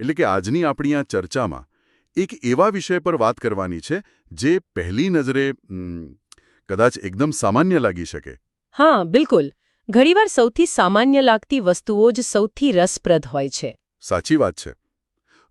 એટલે કે આજની આપણી આ ચર્ચામાં એક એવા વિષય પર વાત કરવાની છે જે પહેલી નજરે કદાચ એકદમ સામાન્ય લાગી શકે. હા બિલકુલ. ઘણીવાર સૌથી સામાન્ય લાગતી વસ્તુઓ જ સૌથી રસપ્રદ હોય છે. સાચી વાત છે.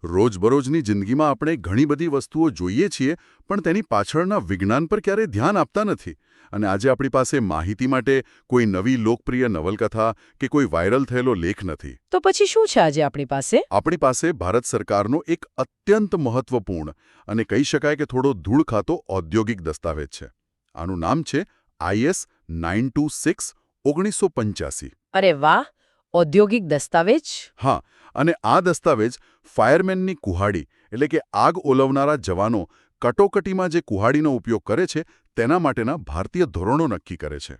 રોજબરોજની જિંદગીમાં આપણે ઘણી બધી વસ્તુઓ જોઈએ છીએ પણ તેની પાછળના વિજ્ઞાન પર ક્યારેય ધ્યાન આપતા નથી. અને આજે આપણી પાસે માહિતી માટે કોઈ નવી લોકપ્રિય નવલકથા કે કોઈ વાયરલ થયેલો લેખ નથી. તો પછી શું છે આજે આપણી પાસે? આપણી પાસે ભારત સરકારનો એક અત્યંત મહત્વપૂર્ણ અને કહી શકાય કે થોડો ધૂળ ખાતો ઔદ્યોગિક દસ્તાવેજ છે. આનું નામ છે આઈએસ નાઇન ટુ સિક્સ ઓગણીસો પંચ્યાસી. અરે વાહ! ઔદ્યોગિક દસ્તાવેજ? હા અને આ દસ્તાવેજ ફાયરમેનની કુહાડી એટલે કે આગ ઓલવનારા જવાનો કટોકટીમાં જે કુહાડીનો ઉપયોગ કરે છે તેના માટેના ભારતીય ધોરણો નક્કી કરે છે.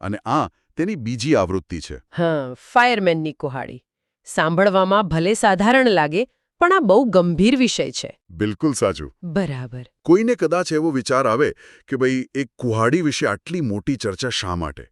અને આ તેની બીજી આવૃત્તિ છે. હા ફાયરમેનની કુહાડી. સાંભળવામાં ભલે સાધારણ લાગે પણ આ બહુ ગંભીર વિષય છે. બિલકુલ સાચું. બરાબર. કોઈને કદાચ એવો વિચાર આવે કે ભાઈ એક કુહાડી વિશે આટલી મોટી ચર્ચા શા માટે?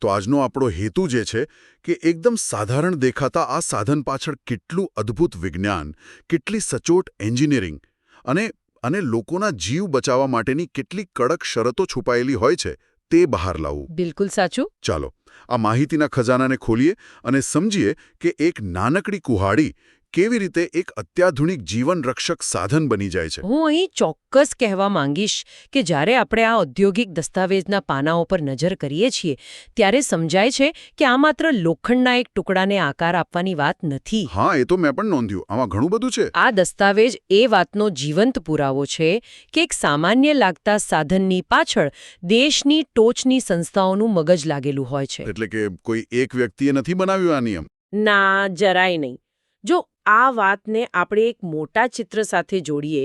તો આજનો આપણો હેતુ જે છે કે એકદમ સાધારણ દેખાતા આ સાધન પાછળ કેટલું અદ્ભુત વિજ્ઞાન કેટલી સચોટ એન્જિનિયરિંગ અને અને લોકોના જીવ બચાવવા માટેની કેટલી કડક શરતો છુપાયેલી હોય છે તે બહાર લાવવું. બિલકુલ સાચું. ચાલો આ માહિતીના ખજાનાને ખોલીએ અને સમજીએ કે એક નાનકડી કુહાડી કેવી રીતે એક અત્યાધુનિક જીવન રક્ષક સાધન બની જાય છે? હું અહીં ચોક્કસ કહેવા માંગીશ કે જ્યારે આપણે આ ઔદ્યોગિક દસ્તાવેજના પાનાઓ પર નજર કરીએ છીએ ત્યારે સમજાય છે કે આ માત્ર લોખંડના એક ટુકડાને આકાર આપવાની વાત નથી. હા એ તો મેં પણ નોંધ્યું. આમાં ઘણું બધું છે. આ દસ્તાવેજ એ વાતનો જીવંત પુરાવો છે કે એક સામાન્ય લાગતા સાધનની પાછળ દેશની ટોચની સંસ્થાઓનું મગજ લાગેલું હોય છે. એટલે કે કોઈ એક વ્યક્તિએ નથી બનાવ્યું આ નિયમ? ના જરાય નહીં. જો આ વાતને આપણે એક મોટા ચિત્ર સાથે જોડીએ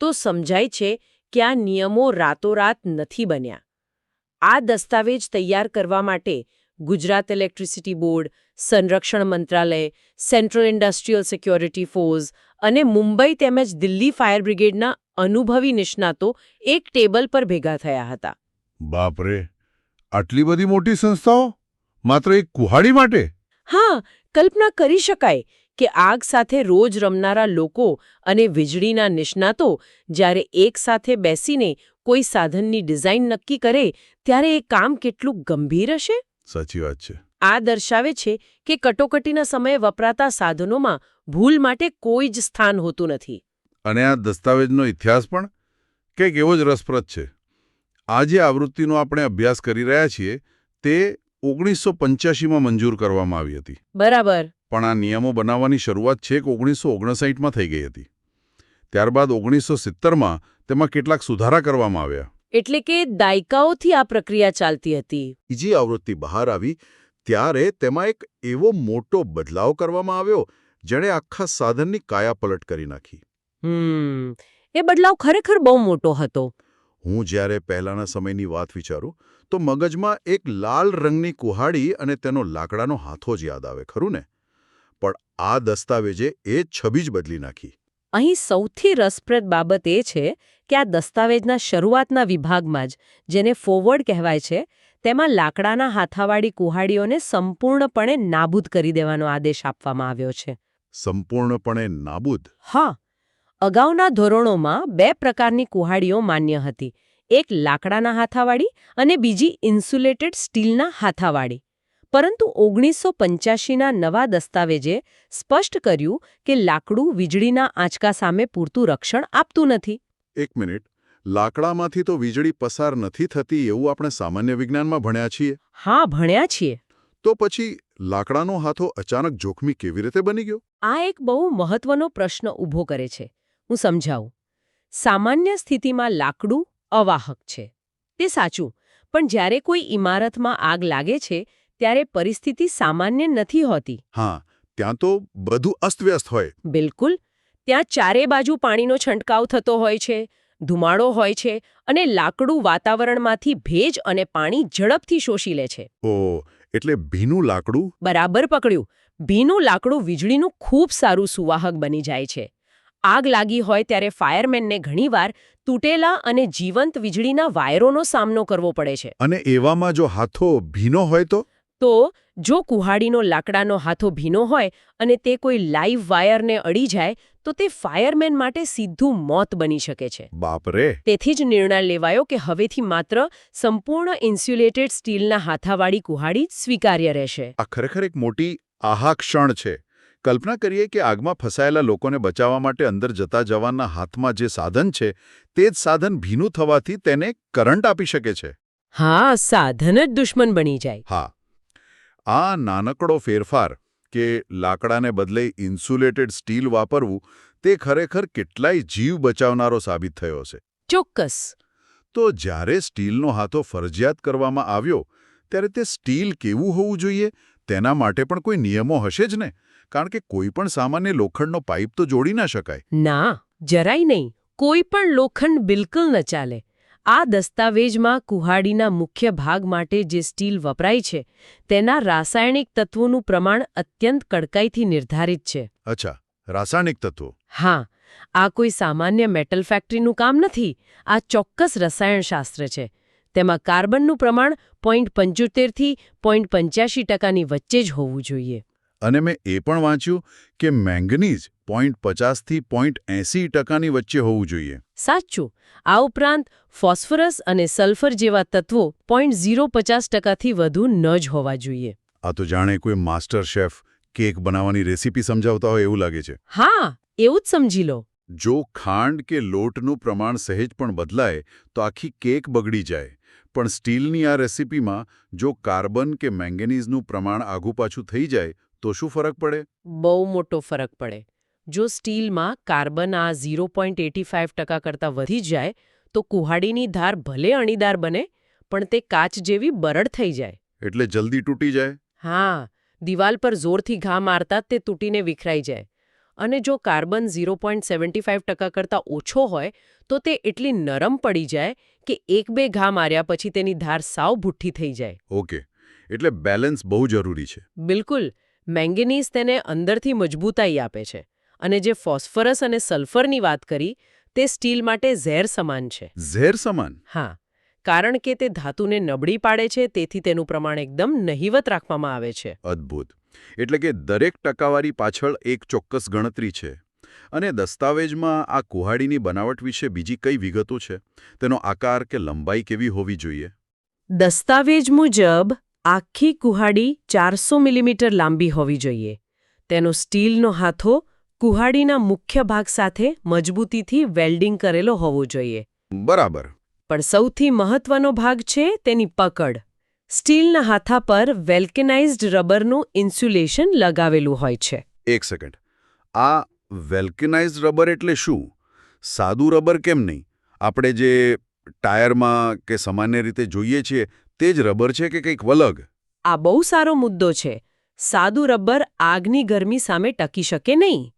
તો સમજાય છે કે આ નિયમો રાતોરાત નથી બન્યા. આ દસ્તાવેજ તૈયાર કરવા માટે ગુજરાત ઇલેક્ટ્રિસિટી બોર્ડ સંરક્ષણ મંત્રાલય સેન્ટ્રલ ઇન્ડસ્ટ્રીયલ સિક્યોરિટી ફોર્સ અને મુંબઈ તેમજ દિલ્હી ફાયર બ્રિગેડના અનુભવી નિષ્ણાતો એક ટેબલ પર ભેગા થયા હતા. બાપરે! આટલી બધી મોટી સંસ્થાઓ? માત્ર એક કુહાડી માટે? હા કલ્પના કરી શકાય કે આગ સાથે રોજ રમનારા લોકો અને વીજળીના નિષ્ણાતો જ્યારે એક સાથે બેસીને કોઈ સાધનની ડિઝાઇન નક્કી કરે ત્યારે એ કામ કેટલું ગંભીર હશે? સાચી વાત છે. આ દર્શાવે છે કે કટોકટીના સમયે વપરાતા સાધનોમાં ભૂલ માટે કોઈ જ સ્થાન હોતું નથી. અને આ દસ્તાવેજનો ઇતિહાસ પણ કંઈક એવો જ રસપ્રદ છે. આ જે આવૃત્તિનો આપણે અભ્યાસ કરી રહ્યા છીએ તે ઓગણીસો પંચ્યાસીમાં મંજૂર કરવામાં આવી હતી. બરાબર. પણ આ નિયમો બનાવવાની શરૂઆત છેક ઓગણીસો ઓગણસાઠમાં થઈ ગઈ હતી. ત્યારબાદ ઓગણીસો સિત્તેરમાં તેમાં કેટલાક સુધારા કરવામાં આવ્યા. એટલે કે દાયકાઓથી આ પ્રક્રિયા ચાલતી હતી. બીજી આવૃત્તિ બહાર આવી ત્યારે તેમાં એક એવો મોટો બદલાવ કરવામાં આવ્યો જેણે આખા સાધનની કાયાપલટ કરી નાખી. હમ એ બદલાવ ખરેખર બહુ મોટો હતો. હું જ્યારે પહેલાના સમયની વાત વિચારું તો મગજમાં એક લાલ રંગની કુહાડી અને તેનો લાકડાનો હાથો જ યાદ આવે ખરું ને? પણ આ દસ્તાવેજે એ છબી જ બદલી નાખી. અહીં સૌથી રસપ્રદ બાબત એ છે કે આ દસ્તાવેજના શરૂઆતના વિભાગમાં જ જેને ફોરવર્ડ કહેવાય છે તેમાં લાકડાના હાથાવાળી કુહાડીઓને સંપૂર્ણપણે નાબૂદ કરી દેવાનો આદેશ આપવામાં આવ્યો છે. સંપૂર્ણપણે નાબૂદ? હા. અગાઉના ધોરણોમાં બે પ્રકારની કુહાડીઓ માન્ય હતી એક લાકડાના હાથાવાળી અને બીજી ઇન્સ્યુલેટેડ સ્ટીલના હાથાવાળી. પરંતુ ઓગણીસો પંચ્યાસીના નવા દસ્તાવેજે સ્પષ્ટ કર્યું કે લાકડું વીજળીના આંચકા સામે પૂરતું રક્ષણ આપતું નથી. એક મિનિટ. લાકડામાંથી તો વીજળી પસાર નથી થતી એવું આપણે સામાન્ય વિજ્ઞાનમાં ભણ્યા છીએ? હા ભણ્યા છીએ. તો પછી લાકડાનો હાથો અચાનક જોખમી કેવી રીતે બની ગયો? આ એક બહુ મહત્વનો પ્રશ્ન ઊભો કરે છે. હું સમજાવું. સામાન્ય સ્થિતિમાં લાકડું અવાહક છે. તે સાચું. પણ જ્યારે કોઈ ઇમારતમાં આગ લાગે છે ત્યારે પરિસ્થિતિ સામાન્ય નથી હોતી. હા ત્યાં તો બધું અસ્તવ્યસ્ત હોય. બિલકુલ. ત્યાં ચારે બાજુ પાણીનો છંટકાવ થતો હોય છે ધુમાડો હોય છે અને લાકડું વાતાવરણમાંથી ભેજ અને પાણી ઝડપથી શોષી લે છે. ઓ એટલે ભીનું લાકડું? બરાબર પકડ્યું. ભીનું લાકડું વીજળીનું ખૂબ સારું સુવાહક બની જાય છે. આગ લાગી હોય ત્યારે ફાયરમેનને ઘણીવાર તૂટેલા અને જીવંત વીજળીના વાયરોનો સામનો કરવો પડે છે. અને એવામાં જો હાથો ભીનો હોય તો? તો જો કુહાડીનો લાકડાનો હાથો ભીનો હોય અને તે કોઈ લાઈવ વાયરને અડી જાય તો તે ફાયરમેન માટે સીધું મોત બની શકે છે. બાપરે! તેથી જ નિર્ણય લેવાયો કે હવેથી માત્ર સંપૂર્ણ ઇન્સ્યુલેટેડ સ્ટીલના હાથાવાળી કુહાડી સ્વીકાર્ય રહેશે. આ ખરેખર એક મોટી આહા ક્ષણ છે. કલ્પના કરીએ કે આગમાં ફસાયેલા લોકોને બચાવવા માટે અંદર જતા જવાના હાથમાં જે સાધન છે તે જ સાધન ભીનું થવાથી તેને કરંટ આપી શકે છે. હા સાધન જ દુશ્મન બની જાય. હા. આ નાનકડો ફેરફાર કે લાકડાને બદલે ઇન્સ્યુલેટેડ સ્ટીલ વાપરવું તે ખરેખર કેટલાય જીવ બચાવનારો સાબિત થયો છે ચોક્કસ. તો જ્યારે સ્ટીલનો હાથો ફરજિયાત કરવામાં આવ્યો ત્યારે તે સ્ટીલ કેવું હોવું જોઈએ? તેના માટે પણ કોઈ નિયમો હશે જ ને? કારણ કે કોઈ પણ સામાન્ય લોખંડનો પાઇપ તો જોડી ના શકાય. ના જરાય નહીં. કોઈ પણ લોખંડ બિલકુલ ન ચાલે. આ દસ્તાવેજમાં કુહાડીના મુખ્ય ભાગ માટે જે સ્ટીલ વપરાય છે તેના રાસાયણિક તત્વોનું પ્રમાણ અત્યંત કડકાઈથી નિર્ધારિત છે. અચ્છા રાસાયણિક તત્વો? હા આ કોઈ સામાન્ય મેટલ ફેક્ટરીનું કામ નથી આ ચોક્કસ રસાયણશાસ્ત્ર છે. તેમાં કાર્બનનું પ્રમાણ પોઈન્ટ પંચોતેરથી પોઈન્ટ પંચ્યાસી ટકાની વચ્ચે જ હોવું જોઈએ. અને મેં એ પણ વાંચ્યું કે મેંગનીઝ પોઈન્ટ પચાસથી પોઈન્ટ એંસી ટકાની વચ્ચે હોવું જોઈએ. સાચું. આ ઉપરાંત ફોસ્ફરસ અને સલ્ફર જેવા તત્વો પોઈન્ટ ઝીરો પચાસ ટકાથી વધુ ન જ હોવા જોઈએ. આ તો જાણે કોઈ માસ્ટર શેફ કેક બનાવવાની રેસીપી સમજાવતા હોય એવું લાગે છે. હા એવું જ સમજી લો. જો ખાંડ કે લોટનું પ્રમાણ સહેજ પણ બદલાય તો આખી કેક બગડી જાય. પણ સ્ટીલની આ રેસીપીમાં જો કાર્બન કે મેંગેનીઝનું પ્રમાણ આઘું પાછું થઈ જાય તો શું ફરક પડે? બહુ મોટો ફરક પડે. જો સ્ટીલમાં કાર્બન આ ઝીરો પોઈન્ટ એટી ફાઇવ ટકા કરતાં વધી જાય તો કુહાડીની ધાર ભલે અણીદાર બને પણ તે કાચ જેવી બરડ થઈ જાય. એટલે જલ્દી તૂટી જાય? હા દિવાલ પર જોરથી ઘા મારતા તે તૂટીને વિખરાઈ જાય. અને જો carbon zero point seventy five ટકા કરતાં ઓછો હોય તો તે એટલી નરમ પડી જાય કે એક બે ઘા માર્યા પછી તેની ધાર સાવ ભૂઠ્ઠી થઈ જાય. ઓકે એટલે બેલેન્સ બહુ જરૂરી છે. બિલકુલ મેંગેનીઝ તેને અંદરથી મજબૂતાઈ આપે છે. અને જે ફોસ્ફરસ અને સલ્ફરની વાત કરી તે સ્ટીલ માટે ઝેર સમાન છે. ઝેર સમાન? હા કારણ કે તે ધાતુને નબળી પાડે છે તેથી તેનું પ્રમાણ એકદમ નહિવત રાખવામાં આવે છે. અદ્ભુત. એટલે કે દરેક ટકાવારી પાછળ એક ચોક્કસ ગણતરી છે. અને દસ્તાવેજમાં આ કુહાડીની બનાવટ વિશે બીજી કઈ વિગતો છે? તેનો આકાર કે લંબાઈ કેવી હોવી જોઈએ? દસ્તાવેજ મુજબ આખી કુહાડી ચારસો મિલીમીટર લાંબી હોવી જોઈએ. તેનો સ્ટીલનો હાથો કુહાડીના મુખ્ય ભાગ સાથે મજબૂતીથી વેલ્ડિંગ કરેલો હોવો જોઈએ. બરાબર. પણ સૌથી મહત્વનો ભાગ છે તેની પકડ. સ્ટીલના હાથા પર વેલ્કેનાઇઝ્ડ રબરનું ઇન્સ્યુલેશન લગાવેલું હોય છે. એક સેકન્ડ. આ વેલ્કેનાઇઝ રબર એટલે શું? સાદું રબર કેમ નહીં? આપણે જે ટાયરમાં કે સામાન્ય રીતે જોઈએ છીએ તે જ રબર છે કે કંઈક વલગ આ બહુ સારો મુદ્દો છે. સાદું રબર આગની ગરમી સામે ટકી શકે નહીં.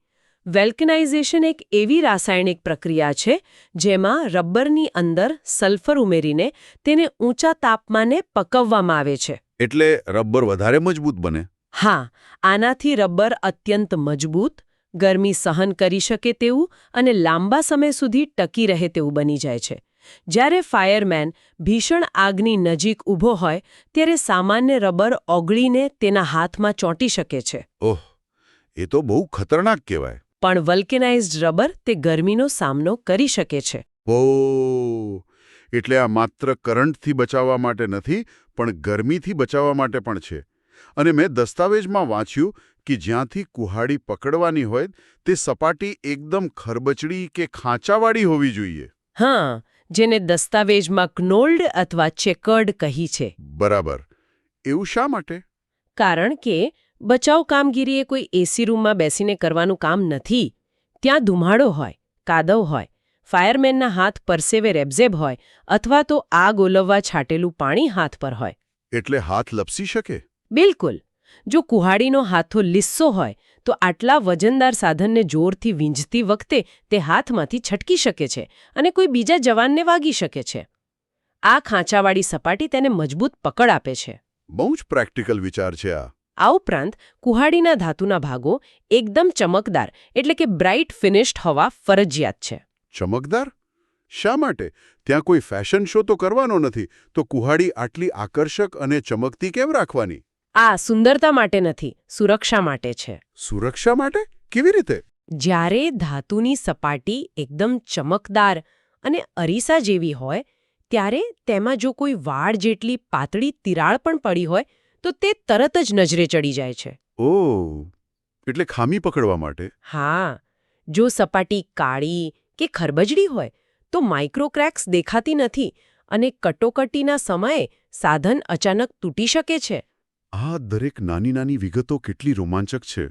વેલ્કનાઇઝેશન એક એવી રાસાયણિક પ્રક્રિયા છે જેમાં રબરની અંદર સલ્ફર ઉમેરીને તેને ઊંચા તાપમાને પકવવામાં આવે છે. એટલે રબર વધારે મજબૂત બને? હા આનાથી રબર અત્યંત મજબૂત ગરમી સહન કરી શકે તેવું અને લાંબા સમય સુધી ટકી રહે તેવું બની જાય છે. જ્યારે ફાયરમેન ભીષણ આગની નજીક ઊભો હોય ત્યારે સામાન્ય રબર ઓગળીને તેના હાથમાં ચોંટી શકે છે. ઓહ એ તો બહુ ખતરનાક કહેવાય. પણ વલ્કેનાઇઝ્ડ રબર તે ગરમીનો સામનો કરી શકે છે. ઓ એટલે આ માત્ર કરંટથી બચાવવા માટે નથી પણ ગરમીથી બચાવવા માટે પણ છે. અને મેં દસ્તાવેજમાં વાંચ્યું કે જ્યાંથી કુહાડી પકડવાની હોય તે સપાટી એકદમ ખરબચડી કે ખાંચાવાળી હોવી જોઈએ. હા જેને દસ્તાવેજમાં ક્નોલ્ડ અથવા ચેકર્ડ કહી છે. બરાબર. એવું શા માટે? કારણ કે બચાવ કામગીરી એ કોઈ એસી રૂમમાં બેસીને કરવાનું કામ નથી. ત્યાં ધુમાડો હોય કાદવ હોય ફાયરમેનના હાથ પરસેવે રેબઝેબ હોય અથવા તો આગ ઓલવવા છાટેલું પાણી હાથ પર હોય. એટલે હાથ લપસી શકે? બિલકુલ. જો કુહાડીનો હાથો લીસ્સો હોય તો આટલા વજનદાર સાધનને જોરથી વીંઝતી વખતે તે હાથમાંથી છટકી શકે છે અને કોઈ બીજા જવાનને વાગી શકે છે. આ ખાંચાવાળી સપાટી તેને મજબૂત પકડ આપે છે. બહુ જ પ્રેક્ટિકલ વિચાર છે આ. આ ઉપરાંત કુહાડીના ધાતુના ભાગો એકદમ ચમકદાર એટલે કે બ્રાઇટ ફિનિશ્ડ હોવા ફરજિયાત છે. ચમકદાર? શા માટે? ત્યાં કોઈ ફેશન શો તો કરવાનો નથી તો કુહાડી આટલી આકર્ષક અને ચમકતી કેમ રાખવાની? આ સુંદરતા માટે નથી સુરક્ષા માટે છે. સુરક્ષા માટે? કેવી રીતે? જ્યારે ધાતુની સપાટી એકદમ ચમકદાર અને અરીસા જેવી હોય ત્યારે તેમાં જો કોઈ વાળ જેટલી પાતળી તિરાડ પણ પડી હોય તો તે તરત જ નજરે ચડી જાય છે. ઓ એટલે ખામી પકડવા માટે? હા જો સપાટી કાળી કે ખરબજડી હોય તો માઇક્રોક્રેક્સ દેખાતી નથી અને કટોકટીના સમયે સાધન અચાનક તૂટી શકે છે. આ દરેક નાની નાની વિગતો કેટલી રોમાંચક છે.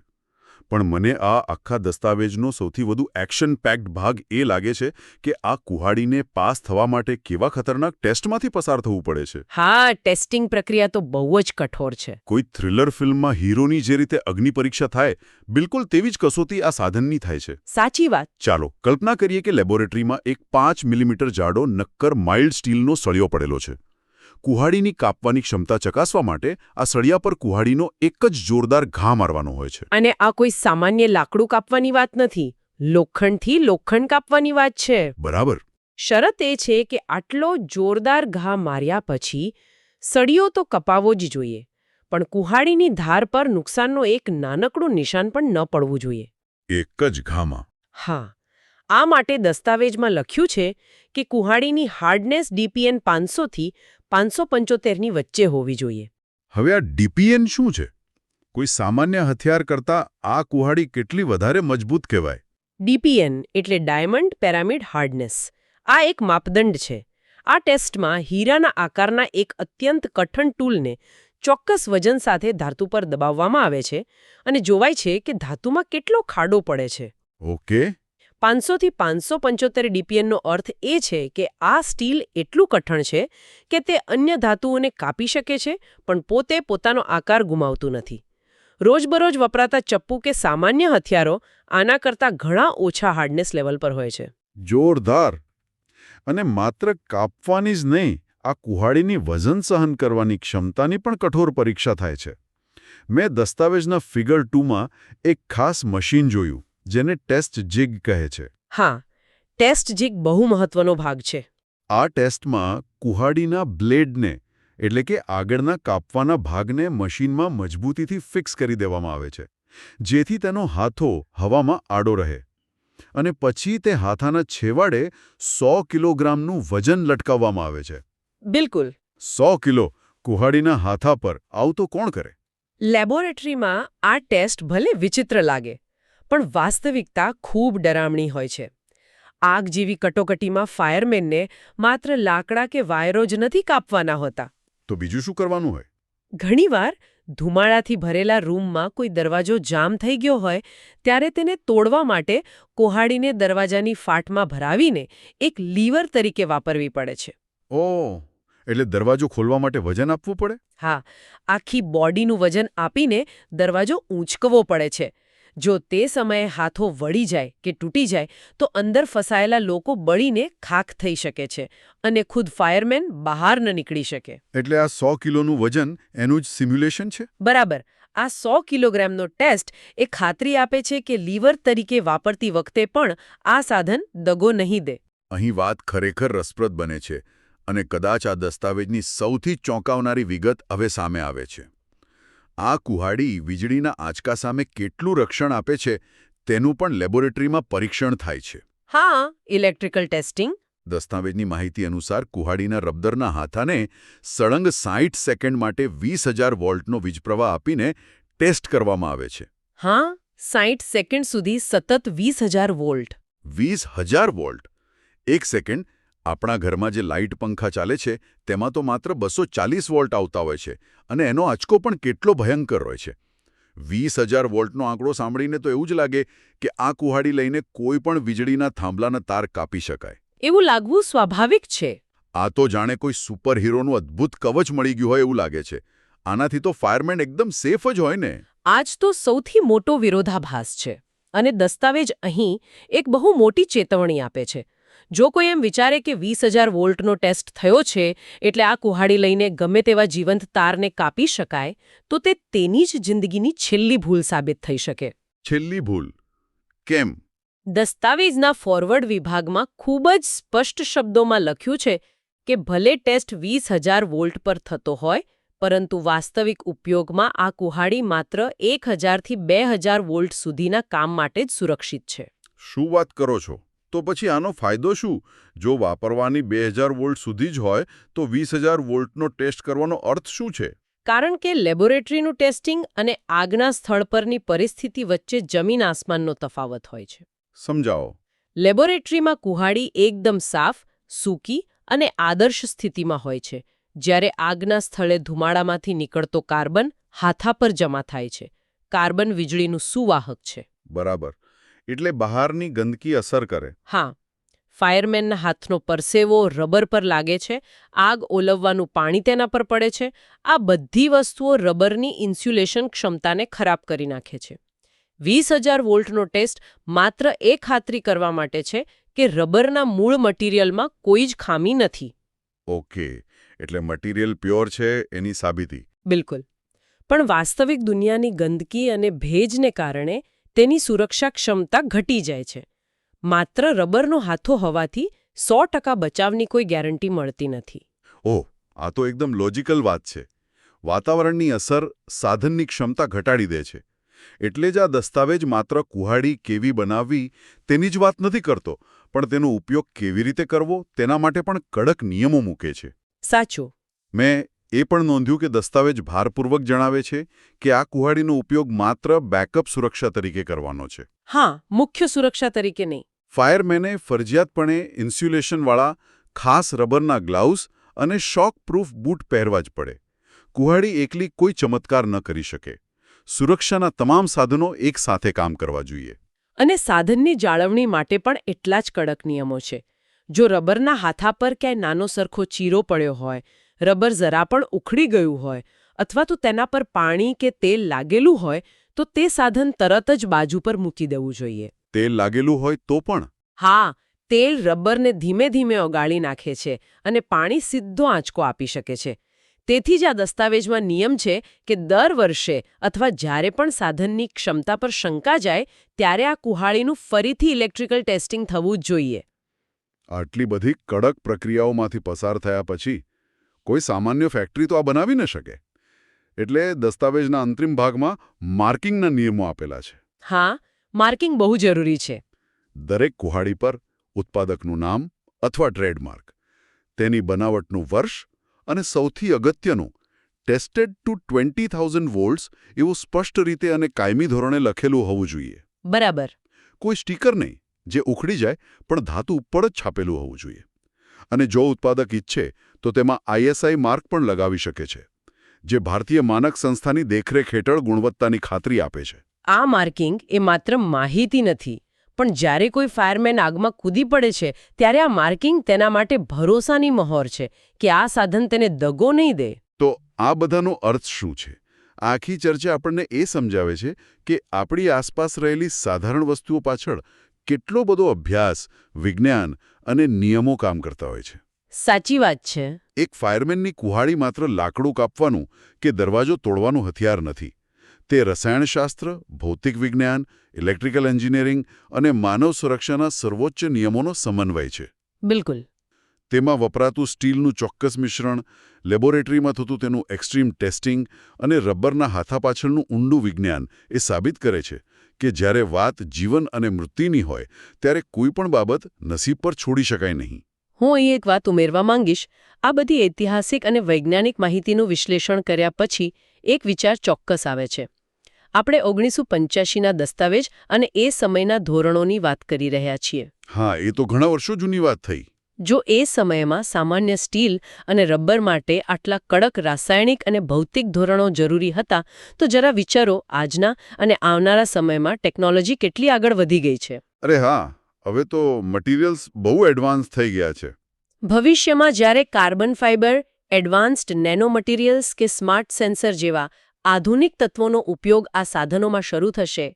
પણ મને આ આખા દસ્તાવેજનો સૌથી વધુ એક્શન પેક્ડ ભાગ એ લાગે છે કે આ કુહાડીને પાસ થવા માટે કેવા ખતરનાક ટેસ્ટમાંથી પસાર થવું પડે છે. હા ટેસ્ટિંગ પ્રક્રિયા તો બહુ જ કઠોર છે. કોઈ થ્રિલર ફિલ્મમાં હીરોની જે રીતે અગ્નિ પરીક્ષા થાય બિલકુલ તેવી જ કસોટી આ સાધનની થાય છે. સાચી વાત. ચાલો કલ્પના કરીએ કે લેબોરેટરીમાં એક પાંચ મિલીમીટર જાડો નક્કર માઇલ્ડ સ્ટીલનો સળિયો પડેલો છે. કુહાડીની કાપવાની ક્ષમતા ચકાસવા માટે આ સળિયા પર કુહાડીનો એક જ જોરદાર ઘા મારવાનો હોય છે. અને આ કોઈ સામાન્ય લાકડું કાપવાની વાત નથી. લોખંડથી લોખંડ કાપવાની વાત છે. બરાબર. શરત એ છે કે આટલો જોરદાર ઘા માર્યા પછી સળિયો તો કપાવો જ જોઈએ પણ કુહાડીની ધાર પર નુકસાનનો એક નાનકડું નિશાન પણ ન પડવું જોઈએ. એક જ ઘામાં. હા. આ માટે દસ્તાવેજમાં લખ્યું છે કે કુહાડીની હાર્ડનેસ ડીપીએન પાંચસોથી પાંચસો પંચોતેરની વચ્ચે હોવી જોઈએ. હવે આ ડીપીએન શું છે? કોઈ સામાન્ય હથિયાર કરતાં આ કુહાડી કેટલી વધારે મજબૂત કહેવાય? ડીપીએન એટલે ડાયમંડ પેરામિડ હાર્ડનેસ. આ એક માપદંડ છે. આ ટેસ્ટમાં હીરાના આકારના એક અત્યંત કઠણ ટૂલને ચોક્કસ વજન સાથે ધાતુ પર દબાવવામાં આવે છે અને જોવાય છે કે ધાતુમાં કેટલો ખાડો પડે છે. ઓકે. પાંચસોથી પાંચસો પંચોતેર ડીપીએનનો અર્થ એ છે કે આ સ્ટીલ એટલું કઠણ છે કે તે અન્ય ધાતુઓને કાપી શકે છે, પણ પોતે પોતાનો આકાર ગુમાવતું નથી. રોજબરોજ વપરાતા ચપ્પુ કે સામાન્ય હથિયારો આના કરતાં ઘણા ઓછા હાર્ડનેસ લેવલ પર હોય છે. જોરદાર! અને માત્ર કાપવાની જ નહીં, આ કુહાડીની વજન સહન કરવાની ક્ષમતાની પણ કઠોર પરીક્ષા થાય છે. મેં દસ્તાવેજના ફિગર ટુમાં એક ખાસ મશીન જોયું. જેને ટેસ્ટ જીગ કહે છે. હા ટેસ્ટ જીગ બહુ મહત્વનો ભાગ છે. આ ટેસ્ટમાં કુહાડીના બ્લેડને એટલે કે આગળના કાપવાના ભાગને મશીનમાં મજબૂતીથી ફિક્સ કરી દેવામાં આવે છે જેથી તેનો હાથો હવામાં આડો રહે. અને પછી તે હાથાના છેવાડે સો કિલોગ્રામનું વજન લટકાવવામાં આવે છે. બિલકુલ. સો કિલો કુહાડીના હાથા પર આવું તો કોણ કરે? લેબોરેટરીમાં આ ટેસ્ટ ભલે વિચિત્ર લાગે પણ વાસ્તવિકતા ખૂબ ડરામણી હોય છે. આગ જેવી કટોકટીમાં ફાયરમેનને માત્ર લાકડા કે વાયરો જ નથી કાપવાના હોતા. તો બીજું શું કરવાનું હોય? ઘણીવાર ધુમાડાથી ભરેલા રૂમમાં કોઈ દરવાજો જામ થઈ ગયો હોય ત્યારે તેને તોડવા માટે કોહાડીને દરવાજાની ફાટમાં ભરાવીને એક લીવર તરીકે વાપરવી પડે છે. ઓ એટલે દરવાજો ખોલવા માટે વજન આપવું પડે? હા આખી બોડીનું વજન આપીને દરવાજો ઊંચકવો પડે છે. જો તે સમયે હાથો વળી જાય કે તૂટી જાય તો અંદર ફસાયેલા લોકો બળીને ખાખ થઈ શકે છે અને ખુદ ફાયરમેન બહાર ન નીકળી શકે. એટલે આ સો કિલોનું વજન એનું જ સિમ્યુલેશન છે? બરાબર. આ સો કિલોગ્રામનો ટેસ્ટ એ ખાતરી આપે છે કે લીવર તરીકે વાપરતી વખતે પણ આ સાધન દગો નહીં દે. અહીં વાત ખરેખર રસપ્રદ બને છે અને કદાચ આ દસ્તાવેજની સૌથી ચોંકાવનારી વિગત હવે સામે આવે છે. આ કુહાડી વીજળીના આંચકા સામે કેટલું રક્ષણ આપે છે તેનું પણ લેબોરેટરીમાં પરીક્ષણ થાય છે. હા ઇલેક્ટ્રિકલ ટેસ્ટિંગ. દસ્તાવેજની માહિતી અનુસાર કુહાડીના રબદરના હાથાને સળંગ સાઠ સેકન્ડ માટે વીસ હજાર વોલ્ટનો વીજપ્રવાહ આપીને ટેસ્ટ કરવામાં આવે છે. હા સાઠ સેકન્ડ સુધી સતત વીસ હજાર વોલ્ટ. વીસ હજાર વોલ્ટ. એક સેકન્ડ આપણા ઘરમાં જે લાઇટ પંખા ચાલે છે તેમાં તો માત્ર બસો ચાલીસ વોલ્ટ આવતા હોય છે અને એનો આંચકો પણ કેટલો ભયંકર હોય છે. વીસ હજાર વોલ્ટનો આંકડો સાંભળીને તો એવું જ લાગે કે આ કુહાડી લઈને કોઈ પણ વીજળીના થાંભલાના તાર કાપી શકાય. એવું લાગવું સ્વાભાવિક છે. આ તો જાણે કોઈ સુપર હીરોનું અદ્ભુત કવચ મળી ગયું હોય એવું લાગે છે. આનાથી તો ફાયરમેન એકદમ સેફ જ હોય ને. આજ તો સૌથી મોટો વિરોધાભાસ છે અને દસ્તાવેજ અહીં એક બહુ મોટી ચેતવણી આપે છે. જો કોઈ એમ વિચારે કે વીસ હજાર વોલ્ટનો ટેસ્ટ થયો છે એટલે આ કુહાડી લઈને ગમે તેવા જીવંત તારને કાપી શકાય તો તે તેની જ જિંદગીની છેલ્લી ભૂલ સાબિત થઈ શકે. છેલ્લી ભૂલ? કેમ? દસ્તાવેજના ફોરવર્ડ વિભાગમાં ખૂબ જ સ્પષ્ટ શબ્દોમાં લખ્યું છે કે ભલે ટેસ્ટ વીસ હજાર વોલ્ટ પર થતો હોય પરંતુ વાસ્તવિક ઉપયોગમાં આ કુહાડી માત્ર એક હજારથી બે હજાર વોલ્ટ સુધીના કામ માટે જ સુરક્ષિત છે. શું વાત કરો છો? તો પછી આનો ફાયદો શું? જો વાપરવાની બે હજાર વોલ્ટ સુધી જ હોય તો વીસ વોલ્ટનો ટેસ્ટ કરવાનો અર્થ શું છે? કારણ કે લેબોરેટરીનું ટેસ્ટિંગ અને આગના સ્થળ પરની પરિસ્થિતિ વચ્ચે જમીન આસમાનનો તફાવત હોય છે. સમજાવો. લેબોરેટરીમાં કુહાડી એકદમ સાફ સૂકી અને આદર્શ સ્થિતિમાં હોય છે. જ્યારે આગના સ્થળે ધુમાડામાંથી નીકળતો કાર્બન હાથા પર જમા થાય છે. કાર્બન વીજળીનું સુવાહક છે. બરાબર. એટલે બહારની ગંદકી અસર કરે. હા ફાયરમેનના હાથનો પરસેવો રબર પર લાગે છે આગ ઓલવવાનું પાણી તેના પર પડે છે આ બધી વસ્તુઓ રબરની ઇન્સ્યુલેશન ક્ષમતાને ખરાબ કરી નાખે છે. વીસ હજાર વોલ્ટનો ટેસ્ટ માત્ર એ ખાતરી કરવા માટે છે કે રબરના મૂળ મટીરિયલમાં કોઈ જ ખામી નથી. ઓકે એટલે મટીરિયલ પ્યોર છે એની સાબિતી. બિલકુલ. પણ વાસ્તવિક દુનિયાની ગંદકી અને ભેજને કારણે તેની સુરક્ષા ક્ષમતા ઘટી જાય છે. માત્ર રબરનો હાથો હોવાથી સો ટકા બચાવની કોઈ ગેરંટી મળતી નથી. ઓહ આ તો એકદમ લોજિકલ વાત છે. વાતાવરણની અસર સાધનની ક્ષમતા ઘટાડી દે છે. એટલે જ આ દસ્તાવેજ માત્ર કુહાડી કેવી બનાવવી તેની જ વાત નથી કરતો પણ તેનો ઉપયોગ કેવી રીતે કરવો તેના માટે પણ કડક નિયમો મૂકે છે. સાચું. મેં એ પણ નોંધ્યું કે દસ્તાવેજ ભારપૂર્વક જણાવે છે કે આ કુહાડીનો ઉપયોગ માત્ર બેકઅપ સુરક્ષા તરીકે કરવાનો છે. હા મુખ્ય સુરક્ષા તરીકે નહીં. ફાયરમેને ફરજિયાતપણે ઇન્સ્યુલેશનવાળા ખાસ રબરના ગ્લાઉઝ અને શોક પ્રૂફ બૂટ પહેરવા જ પડે. કુહાડી એકલી કોઈ ચમત્કાર ન કરી શકે. સુરક્ષાના તમામ સાધનો એક સાથે કામ કરવા જોઈએ. અને સાધનની જાળવણી માટે પણ એટલા જ કડક નિયમો છે. જો રબરના હાથા પર ક્યાંય નાનો સરખો ચીરો પડ્યો હોય રબર જરા પણ ઉખડી ગયું હોય અથવા તો તેના પર પાણી કે તેલ લાગેલું હોય તો તે સાધન તરત જ બાજુ પર મૂકી દેવું જોઈએ. તેલ લાગેલું હોય તો પણ? હા તેલ રબરને ધીમે ધીમે ઓગાળી નાખે છે અને પાણી સીધો આંચકો આપી શકે છે. તેથી જ આ દસ્તાવેજમાં નિયમ છે કે દર વર્ષે અથવા જ્યારે પણ સાધનની ક્ષમતા પર શંકા જાય ત્યારે આ કુહાળીનું ફરીથી ઇલેક્ટ્રિકલ ટેસ્ટિંગ થવું જ જોઈએ. આટલી બધી કડક પ્રક્રિયાઓમાંથી પસાર થયા પછી કોઈ સામાન્ય ફેક્ટરી તો આ બનાવી ન શકે. એટલે દસ્તાવેજના અંતિમ ભાગમાં માર્કિંગના નિયમો આપેલા છે. હા માર્કિંગ બહુ જરૂરી છે. દરેક કુહાડી પર ઉત્પાદકનું નામ અથવા ટ્રેડમાર્ક તેની બનાવટનું વર્ષ અને સૌથી અગત્યનું tested two twenty thousand volts એવું સ્પષ્ટ રીતે અને કાયમી ધોરણે લખેલું હોવું જોઈએ. બરાબર. કોઈ સ્ટીકર નહીં જે ઉખડી જાય પણ ધાતુ ઉપર જ છાપેલું હોવું જોઈએ. અને જો ઉત્પાદક ઈચ્છે તો તેમાં આઈએસઆઈ માર્ક પણ લગાવી શકે છે જે ભારતીય માનક સંસ્થાની દેખરેખ હેઠળ ગુણવત્તાની ખાતરી આપે છે. આ માર્કિંગ એ માત્ર માહિતી નથી પણ જ્યારે કોઈ ફાયરમેન આગમાં કૂદી પડે છે ત્યારે આ માર્કિંગ તેના માટે ભરોસાની મહોર છે કે આ સાધન તેને દગો નહીં દે. તો આ બધાનો અર્થ શું છે? આખી ચર્ચા આપણને એ સમજાવે છે કે આપણી આસપાસ રહેલી સાધારણ વસ્તુઓ પાછળ કેટલો બધો અભ્યાસ વિજ્ઞાન અને નિયમો કામ કરતા હોય છે. સાચી વાત છે. એક ફાયરમેનની કુહાડી માત્ર લાકડું કાપવાનું કે દરવાજો તોડવાનું હથિયાર નથી. તે રસાયણશાસ્ત્ર ભૌતિક વિજ્ઞાન ઇલેક્ટ્રિકલ એન્જિનિયરિંગ અને માનવ સુરક્ષાના સર્વોચ્ચ નિયમોનો સમન્વય છે. બિલકુલ. તેમાં વપરાતું સ્ટીલનું ચોક્કસ મિશ્રણ લેબોરેટરીમાં થતું તેનું એક્સ્ટ્રીમ ટેસ્ટિંગ અને રબરના હાથા પાછળનું ઊંડું વિજ્ઞાન એ સાબિત કરે છે કે જ્યારે વાત જીવન અને મૃત્યુની હોય ત્યારે કોઈ પણ બાબત નસીબ પર છોડી શકાય નહીં. હું અહીં એક વાત ઉમેરવા માંગીશ. આ બધી ઐતિહાસિક અને વૈજ્ઞાનિક માહિતીનું વિશ્લેષણ કર્યા પછી એક વિચાર ચોક્કસ આવે છે. આપણે ઓગણીસો પંચ્યાસીના દસ્તાવેજ અને એ સમયના ધોરણોની વાત કરી રહ્યા છીએ. હા એ તો ઘણા વર્ષો જૂની વાત થઈ. જો એ સમયમાં સામાન્ય સ્ટીલ અને રબર માટે આટલા કડક રાસાયણિક અને ભૌતિક ધોરણો જરૂરી હતા તો જરા વિચારો આજના અને આવનારા સમયમાં ટેકનોલોજી કેટલી આગળ વધી ગઈ છે. અરે હા હવે તો મટીરિયલ્સ બહુ એડવાન્સ થઈ ગયા છે. ભવિષ્યમાં જ્યારે carbon fibre advanced nano materials કે સ્માર્ટ સેન્સર જેવા આધુનિક તત્વોનો ઉપયોગ આ સાધનોમાં શરૂ થશે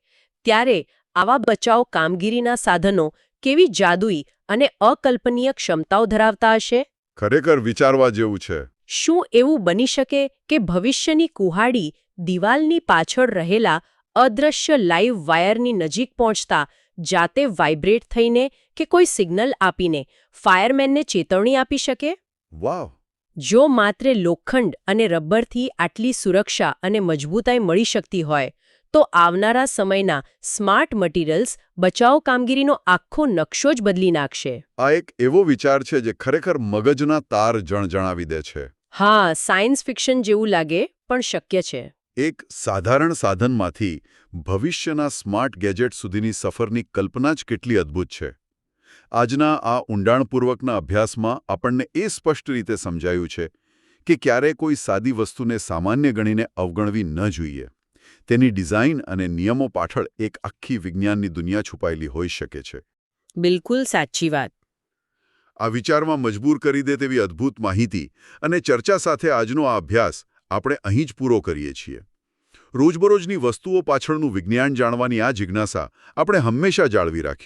ત્યારે આવા બચાવ કામગીરીના સાધનો કેવી જાદુઈ અને અકલ્પનીય ક્ષમતાઓ ધરાવતા હશે? ખરેખર વિચારવા જેવું છે. શું એવું બની શકે કે ભવિષ્યની કુહાડી દિવાલની પાછળ રહેલા અદૃશ્ય લાઇવ વાયરની નજીક પહોંચતા જાતે વાઇબ્રેટ થઈને કે કોઈ સિગ્નલ આપીને ફાયરમેનને ચેતવણી આપી શકે? વાવ! જો માત્ર લોખંડ અને રબરથી આટલી સુરક્ષા અને મજબૂતાઈ મળી શકતી હોય તો આવનારા સમયના સ્માર્ટ મટીરિયલ્સ બચાવ કામગીરીનો આખો નકશો જ બદલી નાખશે. આ એક એવો વિચાર છે જે ખરેખર મગજના તાર જણજણાવી દે છે. હા સાયન્સ ફિક્શન જેવું લાગે પણ શક્ય છે. એક સાધારણ સાધનમાંથી ભવિષ્યના સ્માર્ટ ગેજેટ સુધીની સફરની કલ્પના જ કેટલી અદ્ભુત છે. આજના આ ઊંડાણપૂર્વકના અભ્યાસમાં આપણને એ સ્પષ્ટ રીતે સમજાયું છે કે ક્યારે કોઈ સાદી વસ્તુને સામાન્ય ગણીને અવગણવી ન જોઈએ. તેની ડિઝાઇન અને નિયમો પાછળ એક આખી વિજ્ઞાનની દુનિયા છુપાયેલી હોઈ શકે છે. બિલકુલ સાચી વાત. આ વિચારમાં મજબૂર કરી દે તેવી અદ્ભુત માહિતી અને ચર્ચા સાથે આજનો આ અભ્યાસ આપણે અહીં જ પૂરો કરીએ છીએ. રોજબરોજની વસ્તુઓ પાછળનું વિજ્ઞાન જાણવાની આ જિજ્ઞાસા આપણે હંમેશા જાળવી રાખી